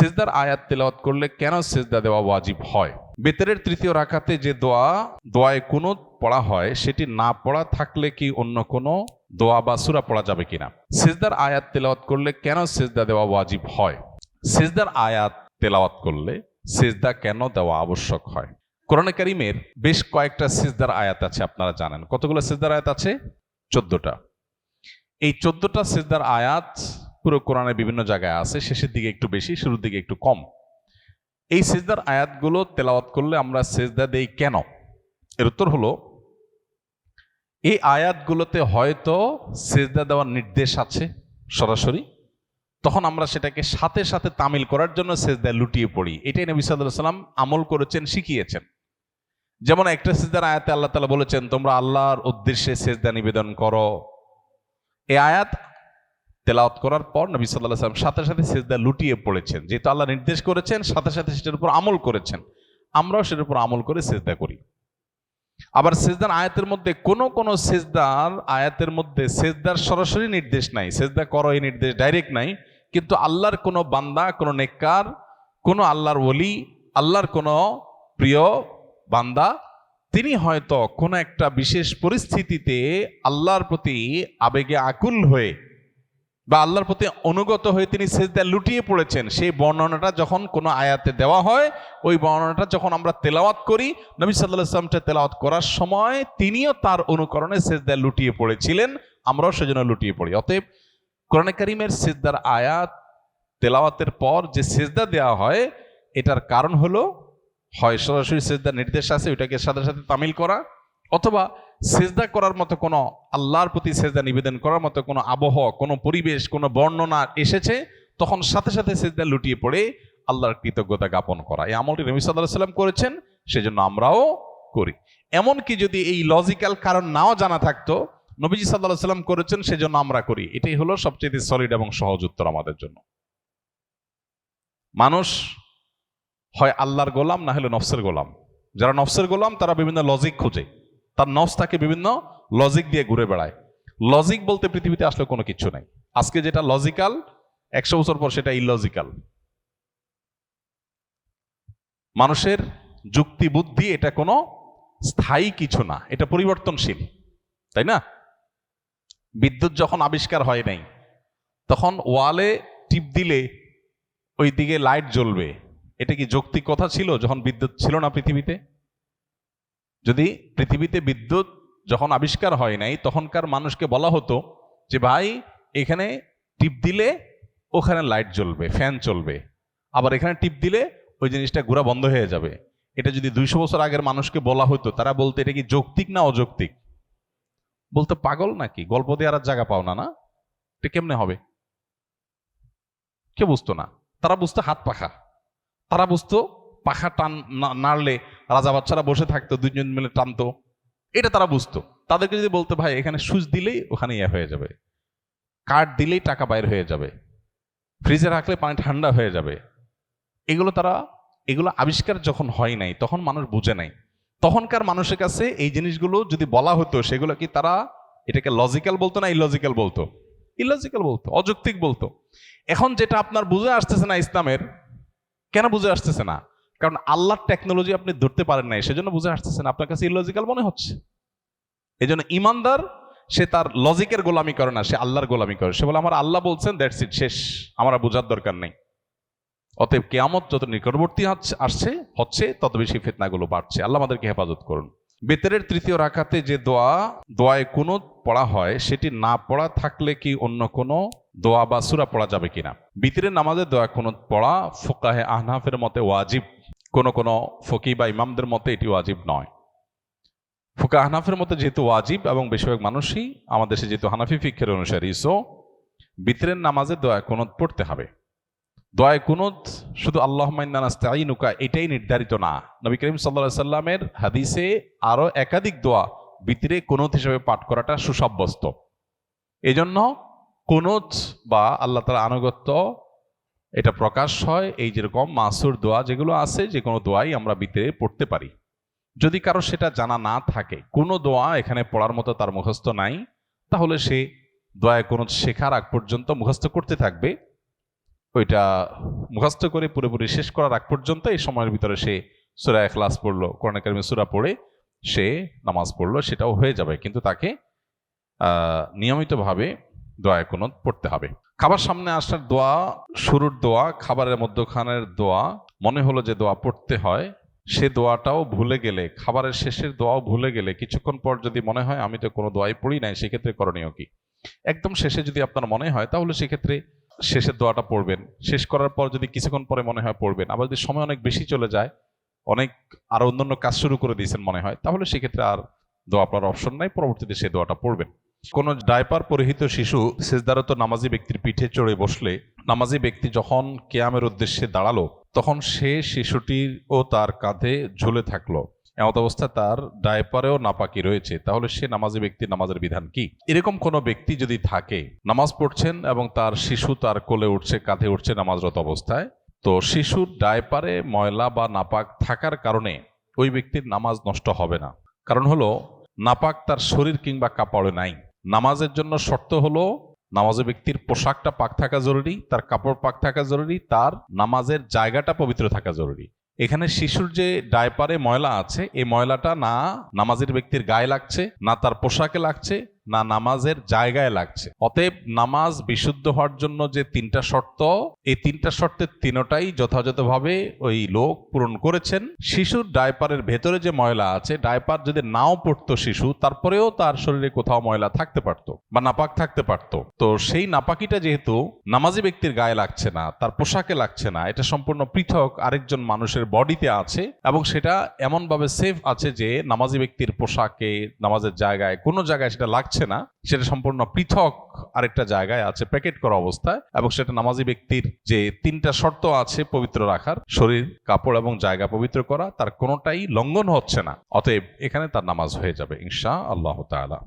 সিজদার আয়াত তেলাওয়াত করলে কেন সিজদা দেওয়া ওয়াজিব হয়? বেতরের তৃতীয় রাখাতে যে দোয়া, দোয়ায় কুনুত পড়া হয়, সেটি না পড়া থাকলে কি অন্য কোনো দোয়া বা সুরা পড়া যাবে কিনা? সিজদার আয়াত তেলাওয়াত করলে কেন সিজদা দেওয়া ওয়াজিব হয়? সিজদার আয়াত তেলাওয়াত করলে সিজদা কেন দেওয়া আবশ্যক হয়? কোরআনে কারিমের বেশ কয়েকটা সিজদার আয়াত আছে, আপনারা জানেন। কতগুলো সিজদার আয়াত আছে? চোদ্দটা। এই চোদ্দটা সিজদার আয়াত পুরো কোরআনের বিভিন্ন জায়গায় আছে, শেষের দিকে একটু বেশি, শুরুর দিকে একটু কম। এই সেজদার আয়াতগুলো তেলাওয়াত করলে আমরা সেজদা দেই কেন? এর উত্তর হলো, এই আয়াতগুলোতে হয়তো সেজদা দেওয়ার নির্দেশ আছে সরাসরি। তখন আমরা সেটাকে সাথে সাথে তামিল করার জন্য সেজদা লুটিয়ে পড়ি। এটাই নবী সাল্লাহ সাল্লাম আমল করেছেন, শিখিয়েছেন। যেমন একটা সেজদার আয়াতে আল্লাহ তালা বলেছেন, তোমরা আল্লাহর উদ্দেশ্যে সেজদা নিবেদন করো। এই আয়াত তেলাওয়াত করার পর নবী সাল্লাহ সাল্লাম সাথে সাথে সেজদা লুটিয়ে পড়েছেন। যেহেতু আল্লাহ নির্দেশ করেছেন, সাথে সাথে সেটার উপর আমল করেছেন। আমরাও সেটার উপর আমল করে সেজদা করি। আবার সেজদার আয়াতের মধ্যে কোন কোন সেজদার আয়াতের মধ্যে সেজদার সরাসরি নির্দেশ নাই, সেজদা করো এই নির্দেশ ডাইরেক্ট নাই, কিন্তু আল্লাহর কোনো বান্দা, কোনো নেককার, কোনো আল্লাহর ওলি, আল্লাহর কোনো প্রিয় বান্দা, তিনি হয়তো কোনো একটা বিশেষ পরিস্থিতিতে আল্লাহর প্রতি আবেগে আকুল হয়ে বা আল্লাহর প্রতি অনুগত হয়ে তিনি সেজদা লুটিয়ে পড়েছেন, সেই বর্ণনাটা যখন কোনো আয়াতে দেওয়া হয়, ওই বর্ণনাটা যখন আমরা তেলাওয়াত করি, নবী সাল্লাহ ইসলামটা তেলাওয়াত করার সময় তিনিও তার অনুকরণে সেজদা লুটিয়ে পড়েছিলেন, আমরাও সেজন্য লুটিয়ে পড়ি। অতএব কোরআনে কারিমের সেজদার আয়াত, তেলাওয়াতের পর যে সেজদা দেওয়া হয়, এটার কারণ হলো হয় সরাসরি সেজদার নির্দেশ আছে, ওইটাকে সাথে সাথে তামিল করা, অথবা সেজদা করার মতো কোনো আল্লাহর প্রতি সেজদা নিবেদন করার মতো কোনো আবহ, কোনো পরিবেশ, কোনো বর্ণনা এসেছে, তখন সাথে সাথে সেজদা লুটিয়ে পড়ে আল্লাহর কৃতজ্ঞতা জ্ঞাপন করা। এই আমলটি নবী সাল্লাহ সাল্লাম করেছেন, সেজন্য আমরাও করি। এমনকি যদি এই লজিক্যাল কারণ নাও জানা থাকতো, নবীজি সাল্লাহ সাল্লাম করেছেন, সেজন্য আমরা করি। এটাই হলো সবচেয়ে সলিড এবং সহজ উত্তর আমাদের জন্য। মানুষ হয় আল্লাহর গোলাম, না হলে নফসের গোলাম। যারা নফসের গোলাম, তারা বিভিন্ন লজিক খোঁজে। তার নফস তাকে বিভিন্ন লজিক দিয়ে ঘুরে বেড়ায়। লজিক বলতে পৃথিবীতে আসলে কোনো কিছু নাই। আজকে যেটা লজিক্যাল একশো বছর পর সেটা ইলজিক্যাল মানুষের যুক্তি বুদ্ধি, এটা কোনো স্থায়ী কিছু না। এটা পরিবর্তনশীল, তাই না? বিদ্যুৎ যখন আবিষ্কার হয় নাই, তখন ওয়ালে টিপ দিলে ওই দিকে লাইট জ্বলবে। এটা কি যৌক্তিক কথা ছিল যখন বিদ্যুৎ ছিল না পৃথিবীতে? যদি পৃথিবীতে বিদ্যুৎ যখন আবিষ্কার হয় নাই, তখনকার মানুষকে বলা হতো যে, ভাই, এখানে টিপ দিলে ওখানে লাইট জ্বলবে, ফ্যান চলবে। আবার এখানে টিপ দিলে ওই জিনিসটা ঘোরা বন্ধ হয়ে যাবে। এটা যদি দুইশো বছর আগের মানুষকে বলা হতো, তারা বলতে, এটা কি যৌক্তিক না অযৌক্তিক? বলতে, পাগল নাকি? গল্প দেওয়ার আর জায়গা পাও না না? এটা কেমনে হবে? কে বুঝতো না। তারা বুঝতো হাত পাখা। তারা বুঝতো পাখা টান নাড়লে রাজা বাচ্চারা বসে থাকতো দুজন মিলে টানতো। এটা তারা বুঝতো। তাদেরকে যদি বলতে, ভাই, এখানে সুইচ দিলেই ওখানে ইয়ে হয়ে যাবে। কার্ড দিলেই টাকা বাইর হয়ে যাবে। ফ্রিজে রাখলে পানি ঠান্ডা হয়ে যাবে। এগুলো তারা, এগুলো আবিষ্কার যখন হয় নাই, তখন মানুষ বুঝে নাই। তখনকার মানুষের কাছে এই জিনিসগুলো যদি বলা হতো, সেগুলো কি তারা এটাকে লজিক্যাল বলতো না ইলজিক্যাল বলতো? ইলজিক্যাল বলতো, অযৌক্তিক বলতো। এখন যেটা আপনার বুঝে আসতেছে না ইসলামের, কেন বুঝে আসতেছে না? কারণ আল্লাহর টেকনোলজি আপনি ধরতে পারেন নাই, সেজন্য বুঝে আসতেছেন, আপনার কাছে ইলজিক্যাল মনে হচ্ছে। এই জন্য ইমানদার, সে তার লজিকের গোলামি করে না, সে আল্লাহর গোলামি করে। সে বলে, আমার আল্লাহ বলছেন দ্যাটস ইট শেষ। আমার বোঝার দরকার নেই। অতএব কেয়ামত যত নিকটবর্তী আসছে, হচ্ছে, তত বেশি ফেতনাগুলো বাড়ছে। আল্লাহ আমাদেরকে হেফাজত করুন। বেতেরের তৃতীয় রাখাতে যে দোয়া, দোয়ায় কোনো পড়া হয়, সেটি না পড়া থাকলে কি অন্য কোনো দোয়া বা সুরা পড়া যাবে কিনা? বিতরের নামাজে দোয়া কোনো পড়া ফোকাহে আহনাফের মতে ওয়াজিব কোন কোনো ফকি বা ইমামদের মতে এটি ওয়াজিব নয়। ফুকা হানাফের মতে যেহেতু ওয়াজিব এবং বেশিরভাগ মানুষই আমাদের দেশে যেহেতু হানাফি ফিক্ষের অনুসারী সো বিতরের নামাজে দোয়া কোনত পড়তে হবে। দোয়ায় কুনুত শুধু আল্লাহ মাইনাস্তাইনুকা এটাই নির্ধারিত না। নবী করিম সাল্লা সাল্লামের হাদিসে আরও একাধিক দোয়া বিতরে কুনুত হিসেবে পাঠ করাটা সুসাব্যস্ত। এজন্য কুনুত বা আল্লাহ তালা আনুগত্য এটা প্রকাশ হয় এই যেরকম মাসুর দোয়া যেগুলো আছে, যে কোনো দোয়াই আমরা বিতরে পড়তে পারি। যদি কারও সেটা জানা না থাকে, কোনো দোয়া এখানে পড়ার মতো তার মুখস্থ নাই, তাহলে সে দোয়ায় কোনো শেখার আগ পর্যন্ত মুখস্থ করতে থাকবে। ওইটা মুখস্থ করে পুরোপুরি শেষ করার আগ পর্যন্ত এই সময়ের ভিতরে সে সুরা এখলাস পড়ল, কোরআন কারিমে সুরা পড়ে সে নামাজ পড়ল, সেটাও হয়ে যাবে। কিন্তু তাকে নিয়মিতভাবে দোয়া কোনো পড়তে হবে। খাবার সামনে আসার দোয়া, শুরুর দোয়া, খাবারের মধ্যখানের দোয়া, মনে হলো যে দোয়া পড়তে হয়, সে দোয়াটাও ভুলে গেলে, খাবারের শেষের দোয়াও ভুলে গেলে, কিছুক্ষণ পর যদি মনে হয় আমি তো কোনো দোয়াই পড়ি নাই, সেক্ষেত্রে করণীয় কি? একদম শেষে যদি আপনার মনে হয়, তাহলে সেক্ষেত্রে শেষের দোয়াটা পড়বেন। শেষ করার পর যদি কিছুক্ষণ পরে মনে হয় পড়বেন, আবার যদি সময় অনেক বেশি চলে যায়, অনেক আর অন্যান্য কাজ শুরু করে দিয়েছেন মনে হয়, তাহলে সেক্ষেত্রে আর দোয়া আপনার অপশন নাই, পরবর্তীতে সে দোয়াটা পড়বেন। কোন ডাইপার পরিহিত শিশু সেজদারত নামাজি ব্যক্তির পিঠে চড়ে বসলে নামাজি ব্যক্তি যখন কেয়ামের উদ্দেশ্যে দাঁড়াল, তখন সে শিশুটির ও তার কাঁধে ঝুলে থাকল। এমত অবস্থায় তার ডায়পারেও নাপাকি রয়েছে। তাহলে সে নামাজি ব্যক্তির নামাজের বিধান কি? এরকম কোনো ব্যক্তি যদি থাকে, নামাজ পড়ছেন এবং তার শিশু তার কোলে উঠছে, কাঁধে উঠছে নামাজরত অবস্থায়, তো শিশুর ডায়পারে ময়লা বা নাপাক থাকার কারণে ওই ব্যক্তির নামাজ নষ্ট হবে না। কারণ হলো, নাপাক তার শরীর কিংবা কাপড়ে নাই। নামাজের জন্য শর্ত হলো নামাজের ব্যক্তির পোশাকটা পাক থাকা জরুরি, তার কাপড় পাক থাকা জরুরি, তার নামাজের জায়গাটা পবিত্র থাকা জরুরি। এখানে শিশুর যে ডায়পারে ময়লা আছে, এই ময়লাটা না নামাজের ব্যক্তির গায়ে লাগছে, না তার পোশাকে লাগছে না নামাজের জায়গায় লাগছে। অতএব নামাজ বিশুদ্ধ হওয়ার জন্য যে তিনটা শর্ত, এই তিনটা শর্তের তিনটাই যথাযথভাবে ওই লোক পূরণ করেছেন। শিশুর ডায়পারের ভেতরে যে ময়লা আছে ডায়পার যদি নাও পড়তো শিশু, তারপরেও তার শরীরে কোথাও ময়লা থাকতে পারতো বা নাপাক থাকতে পারতো। তো সেই নাপাকিটা যেহেতু নামাজি ব্যক্তির গায়ে লাগছে না, তার পোশাকে লাগছে না, এটা সম্পূর্ণ পৃথক আরেকজন মানুষের বডিতে আছে এবং সেটা এমনভাবে সেফ আছে যে নামাজি ব্যক্তির পোশাকে, নামাজের জায়গায়, কোনো জায়গায় সেটা লাগছে না, সেটা সম্পূর্ণ পৃথক আরেকটা জায়গায় আছে, প্যাকেট করা অবস্থায়, এবং সেটা নামাজি ব্যক্তির যে তিনটা শর্ত আছে পবিত্র রাখার, শরীর, কাপড় এবং জায়গা পবিত্র করা, তার কোনোটাই লঙ্ঘন হচ্ছে না, অতএব এখানে তার নামাজ হয়ে যাবে ইনশা আল্লাহ তাআলা।